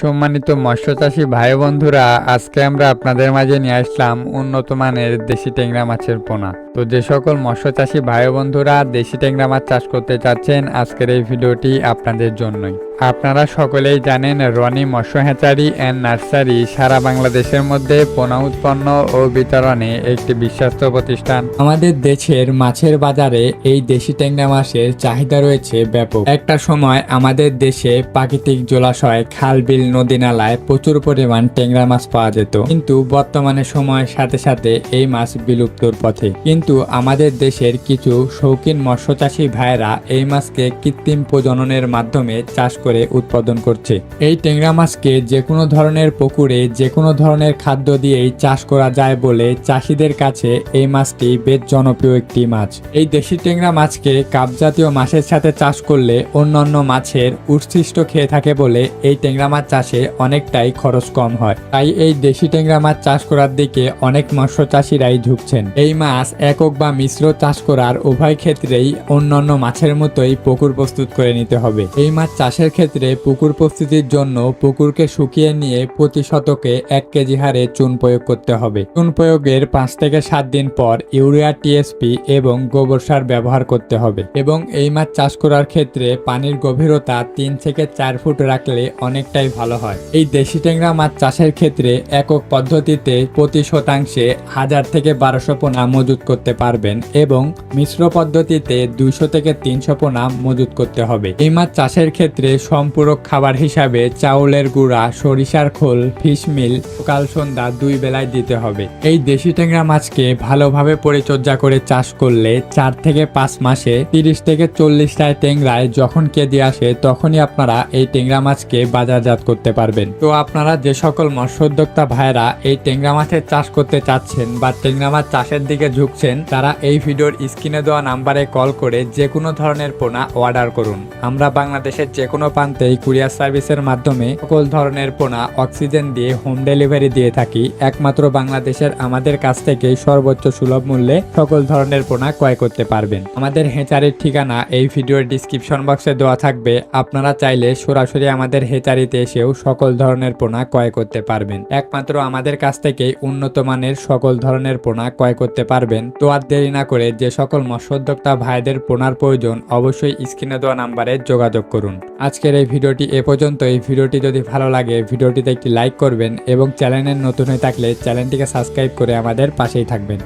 সম্মানিত মৎস্য চাষী ভাই বন্ধুরা, আজকে আমরা আপনাদের মাঝে নিয়ে আসলাম উন্নত মানের দেশি ট্যাংরা মাছের পোনা। তো যে সকল মৎস্যচাষী ভাই বন্ধুরা দেশি ট্যাংরা মাছ চাষ করতে চাচ্ছেন, আজকের এই ভিডিওটি আপনাদের জন্যই। আপনারা সকলেই জানেন রনি মৎস্য হ্যাচারি অ্যান্ড নার্সারি সারা বাংলাদেশের মধ্যে পোনা উৎপন্ন ও বিতরণে একটি বিশ্বস্ত প্রতিষ্ঠান। আমাদের দেশের মাছের বাজারে এই দেশি ট্যাংরা মাছের চাহিদা রয়েছে ব্যাপক। একটা সময় আমাদের দেশে প্রাকৃতিক জলাশয় খাল বিল নদী নালায় প্রচুর পরিমাণ ট্যাংরা মাছ পাওয়া যেত। কিন্তু বর্তমানে সময়ের সাথে সাথে এই মাছ বিলুপ্তর পথে। কিন্তু আমাদের দেশের কিছু শৌখিন মৎস্যচাষী ভাইয়েরা এই মাছকে কৃত্রিম প্রজননের মাধ্যমে চাষ উৎপাদন করছে। এই ট্যাংরা মাছকে যে কোনো ধরনের পুকুরে যে কোনো ধরনের খাদ্য দিয়েই চাষ করা যায় বলে চাষিদের কাছে এই মাছটি বেশ জনপ্রিয় একটি মাছ। এই দেশি ট্যাংরা মাছকে কাপ জাতীয় মাছের সাথে চাষ করলে অন্যান্য মাছের উৎসৃষ্ট খেয়ে থাকে বলে এই ট্যাংরা মাছ চাষে অনেকটাই খরচ কম হয়। তাই এই দেশি ট্যাংরা মাছ চাষ করার দিকে অনেক মৎস্য চাষিরাই ঝুঁকছেন। এই মাছ একক বা মিশ্র চাষ করার উভয় ক্ষেত্রেই অন্যান্য মাছের মতোই পুকুর প্রস্তুত করে নিতে হবে। এই মাছ চাষের ক্ষেত্রে পুকুর প্রস্তুতির জন্য পুকুরকে শুকিয়ে নিয়ে প্রতি শতকে এক কেজি হারে চুন প্রয়োগ করতে হবে। চুন প্রয়োগের পাঁচ থেকে সাত দিন পর ইউরিয়া, টিএসপি এবং গোবর সার ব্যবহার করতে হবে এবং এই মাছ চাষ করার ক্ষেত্রে পানির গভীরতা তিন থেকে চার ফুট রাখলে অনেকটাই ভালো হয়। এই দেশি ট্যাংরা মাছ চাষের ক্ষেত্রে একক পদ্ধতিতে প্রতি শতাংশে হাজার থেকে বারোশো পোনা মজুত করতে পারবেন এবং মিশ্র পদ্ধতিতে দুইশো থেকে তিনশো পোনা মজুত করতে হবে। এই মাছ চাষের ক্ষেত্রে সম্পূরক খাবার হিসাবে চাউলের গুঁড়া, সরিষার খোল ফিশমিল সকাল সন্ধ্যা দুই বেলায় দিতে হবে। এই দেশি ট্যাংরা মাছকে ভালোভাবে পরিচর্যা করে চাষ করলে চার থেকে পাঁচ মাসে তিরিশ থেকে চল্লিশটায় ট্যাংরায় যখন কেজি আসে, তখনই আপনারা এই ট্যাংরা মাছকে বাজারজাত করতে পারবেন। তো আপনারা যে সকল মৎস্য উদ্যোক্তা ভাইরা এই ট্যাংরা মাছের চাষ করতে চাচ্ছেন বা ট্যাংরা মাছ চাষের দিকে ঝুঁকছেন, তারা এই ভিডিওর স্ক্রিনে দেওয়া নাম্বারে কল করে যে কোনো ধরনের পোনা অর্ডার করুন। আমরা বাংলাদেশের যে কোনো প্রান্তেই কুরিয়ার সার্ভিসের মাধ্যমে সকল ধরনের পোনা, অক্সিজেন দিয়ে হোম ডেলিভারি দিয়ে থাকি। একমাত্র বাংলাদেশের আমাদের কাছ থেকে সর্বোচ্চ সুলভ মূল্যে সকল ধরনের পোনা ক্রয় করতে পারবেন। আমাদের হেচারির ঠিকানা এই ভিডিওর ডিসক্রিপশন বক্সে দেওয়া থাকবে। আপনারা চাইলে সরাসরি আমাদের হেচারিতে এসেও সকল ধরনের পোনা ক্রয় করতে পারবেন। একমাত্র আমাদের কাছ থেকে উন্নত মানের সকল ধরনের পোনা ক্রয় করতে পারবেন। তো আর দেরি না করে যে সকল মৎস্যোদ্যোক্তা ভাইদের পোনার প্রয়োজন অবশ্যই স্ক্রিনে দেওয়া নাম্বারে যোগাযোগ করুন। আজকের এই ভিডিওটি এ পর্যন্ত। এই ভিডিওটি যদি ভালো লাগে, ভিডিওটিতে একটি লাইক করবেন এবং চ্যানেলের নতুন হয়ে থাকলে চ্যানেলটিকে সাবস্ক্রাইব করে আমাদের পাশেই থাকবেন।